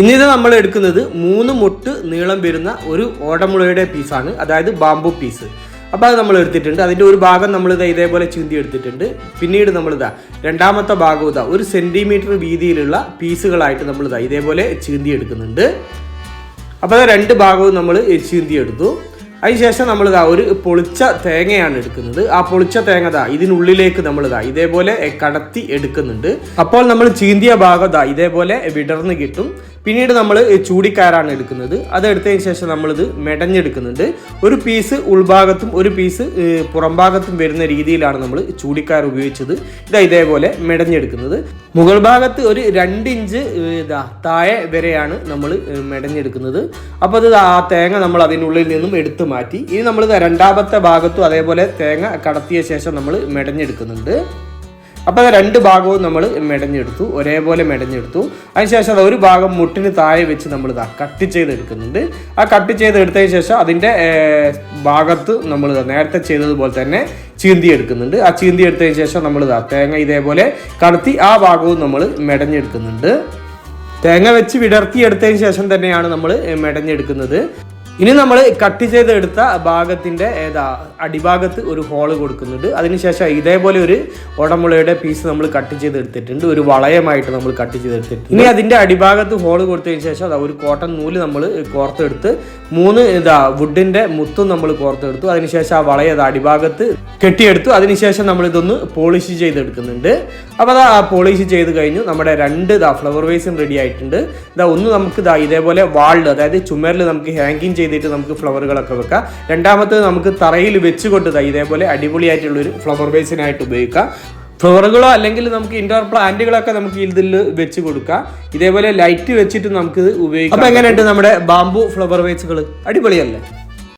ഇന്നിത് നമ്മൾ എടുക്കുന്നത് മൂന്ന് മുട്ട് നീളം വരുന്ന ഒരു ഓടമുളയുടെ പീസാണ് അതായത് ബാംബു പീസ് അപ്പോൾ അത് നമ്മൾ എടുത്തിട്ടുണ്ട്. അതിന്റെ ഒരു ഭാഗം നമ്മൾ ഇതാ ഇതേപോലെ ചീന്തി എടുത്തിട്ടുണ്ട്. പിന്നീട് നമ്മളിതാ രണ്ടാമത്തെ ഭാഗം ഇതാ ഒരു സെന്റിമീറ്റർ വീതിയിലുള്ള പീസുകളായിട്ട് നമ്മളിതാ ഇതേപോലെ ചീന്തി എടുക്കുന്നുണ്ട്. അപ്പോൾ രണ്ട് ഭാഗവും നമ്മൾ ചീന്തി എടുത്തു. അതിനുശേഷം നമ്മൾ ഇതാ ഒരു പൊളിച്ച തേങ്ങയാണ് എടുക്കുന്നത്. ആ പൊളിച്ച തേങ്ങ ദാ ഇതിനുള്ളിലേക്ക് നമ്മൾ ഇതാ ഇതേപോലെ കടത്തി എടുക്കുന്നുണ്ട്. അപ്പോൾ നമ്മൾ ചീന്തിയ ഭാഗം ദാ ഇതേപോലെ വിടർന്ന് കിട്ടും. പിന്നീട് നമ്മൾ ചൂടിക്കാരാണ് എടുക്കുന്നത്. അത് എടുത്തതിന് ശേഷം നമ്മളിത് മെടഞ്ഞെടുക്കുന്നുണ്ട്. ഒരു പീസ് ഉൾഭാഗത്തും ഒരു പീസ് പുറംഭാഗത്തും വരുന്ന രീതിയിലാണ് നമ്മൾ ചൂടിക്കാർ ഉപയോഗിച്ചത്. ഇതാ ഇതേപോലെ മെടഞ്ഞെടുക്കുന്നത്. മുകൾ ഭാഗത്ത് ഒരു രണ്ട് ഇഞ്ച് ഇതാ താഴെ വരെയാണ് നമ്മൾ മെടഞ്ഞെടുക്കുന്നത്. അപ്പോൾ അത് ആ തേങ്ങ നമ്മൾ അതിനുള്ളിൽ നിന്നും എടുത്തു മാറ്റി. ഇനി നമ്മൾ രണ്ടാമത്തെ ഭാഗത്തും അതേപോലെ തേങ്ങ കടത്തിയ ശേഷം നമ്മൾ മെടഞ്ഞെടുക്കുന്നുണ്ട്. അപ്പോൾ രണ്ട് ഭാഗവും നമ്മൾ മെടഞ്ഞെടുത്തു ഒരേപോലെ മെടഞ്ഞെടുത്തു. അതിനുശേഷം അത് ഒരു ഭാഗം മുട്ടിന് താഴെ വെച്ച് നമ്മൾ ഇതാ കട്ട് ചെയ്തെടുക്കുന്നുണ്ട്. ആ കട്ട് ചെയ്തെടുത്തതിന് ശേഷം അതിന്റെ ഭാഗത്ത് നമ്മൾ നേരത്തെ ചെയ്തതുപോലെ തന്നെ ചീന്തി എടുക്കുന്നുണ്ട് ആ ചീന്തി എടുത്തതിന് ശേഷം നമ്മൾ ഇതാ തേങ്ങ ഇതേപോലെ കടത്തി ആ ഭാഗവും നമ്മൾ മെടഞ്ഞെടുക്കുന്നുണ്ട്. തേങ്ങ വെച്ച് വിടർത്തി എടുത്തതിന് ശേഷം തന്നെയാണ് നമ്മൾ മെടഞ്ഞെടുക്കുന്നത്. ഇനി നമ്മൾ കട്ട് ചെയ്തെടുത്ത ഭാഗത്തിന്റെ ഏതാ അടിഭാഗത്ത് ഒരു ഹോൾ കൊടുക്കുന്നുണ്ട്. അതിനുശേഷം ഇതേപോലെ ഒരു ഉടമുളയുടെ പീസ് നമ്മൾ കട്ട് ചെയ്തെടുത്തിട്ടുണ്ട്. ഒരു വളയമായിട്ട് നമ്മൾ കട്ട് ചെയ്തെടുത്തിട്ടുണ്ട്. ഇനി അതിന്റെ അടിഭാഗത്ത് ഹോൾ കൊടുത്തതിന് ശേഷം അതാ ഒരു കോട്ടൺ നൂൽ നമ്മൾ കോർത്തെടുത്ത് മൂന്ന് ഇതാ വുഡിന്റെ മുത്തും നമ്മൾ കോർത്തെടുത്തു. അതിനുശേഷം ആ വളയ അത് അടിഭാഗത്ത് കെട്ടിയെടുത്തു. അതിനുശേഷം നമ്മൾ ഇതൊന്ന് പോളിഷ് ചെയ്തെടുക്കുന്നുണ്ട്. അപ്പോൾ അതാ പോളിഷ് ചെയ്ത് കഴിഞ്ഞു. നമ്മുടെ രണ്ട് ഇതാ ഫ്ലവർ വേസും റെഡി ആയിട്ടുണ്ട്. ഇതാ ഒന്ന് നമുക്ക് ഇതാ ഇതേപോലെ വാൾഡ് അതായത് ചുമരിൽ നമുക്ക് ഹാങ്കിങ് ചെയ്തിട്ട് നമുക്ക് ഫ്ലവറുകളൊക്കെ വെക്കാം. രണ്ടാമത്തത് നമുക്ക് തറയിൽ വെച്ചുകൊണ്ട് ഇതേപോലെ അടിപൊളിയായിട്ടുള്ളൊരു ഫ്ലവർ ബേസിനായിട്ട് ഉപയോഗിക്കാം. ഫ്ലവറുകളോ അല്ലെങ്കിൽ നമുക്ക് ഇൻഡോർ പ്ലാന്റുകളൊക്കെ നമുക്ക് ഇതിൽ വെച്ച് കൊടുക്കാം. ഇതേപോലെ ലൈറ്റ് വെച്ചിട്ട് നമുക്ക് ഉപയോഗിക്കാം. അപ്പൊ എങ്ങനെയുണ്ട് നമ്മുടെ ബാംബു ഫ്ലവർ വേസുകൾ അടിപൊളിയല്ലേ?